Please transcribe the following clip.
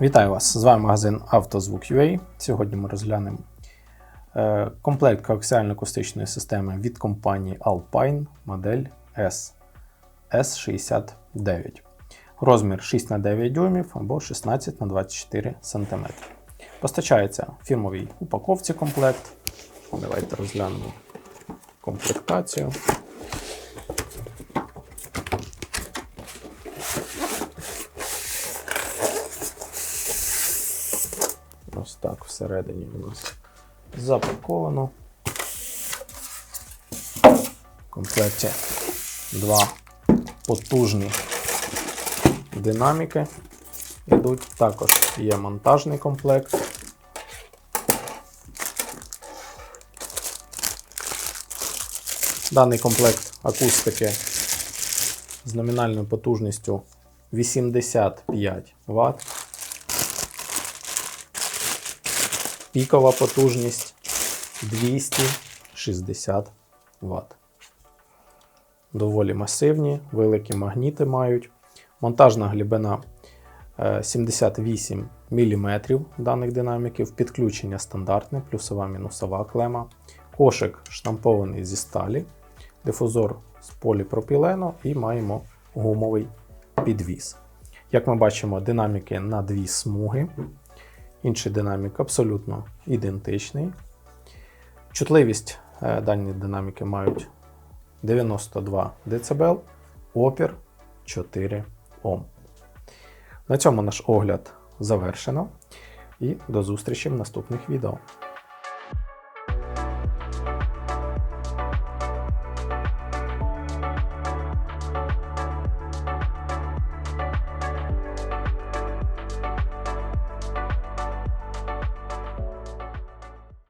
Вітаю вас! З вами магазин «Автозвук.UA». Сьогодні ми розглянемо е, комплект коаксіально-акустичної системи від компанії Alpine модель S S69. Розмір 6 на 9 дюймів або 16 на 24 см. Постачається фірмовій упаковці комплект. Давайте розглянемо комплектацію. Ось так всередині у нас запаковано. В комплекті два потужні динаміки йдуть. Також є монтажний комплект. Даний комплект акустики з номінальною потужністю 85 Вт. Пікова потужність 260 Вт. Доволі масивні, великі магніти мають. Монтажна глибина е, 78 мм даних динаміків, підключення стандартне, плюсова мінусова клема, кошик штампований зі сталі, дифузор з поліпропілену і маємо гумовий підвіс. Як ми бачимо, динаміки на дві смуги. Інший динамік абсолютно ідентичний. Чутливість е, дані динаміки мають 92 дБ, опір 4 Ом. На цьому наш огляд завершено. І до зустрічі в наступних відео.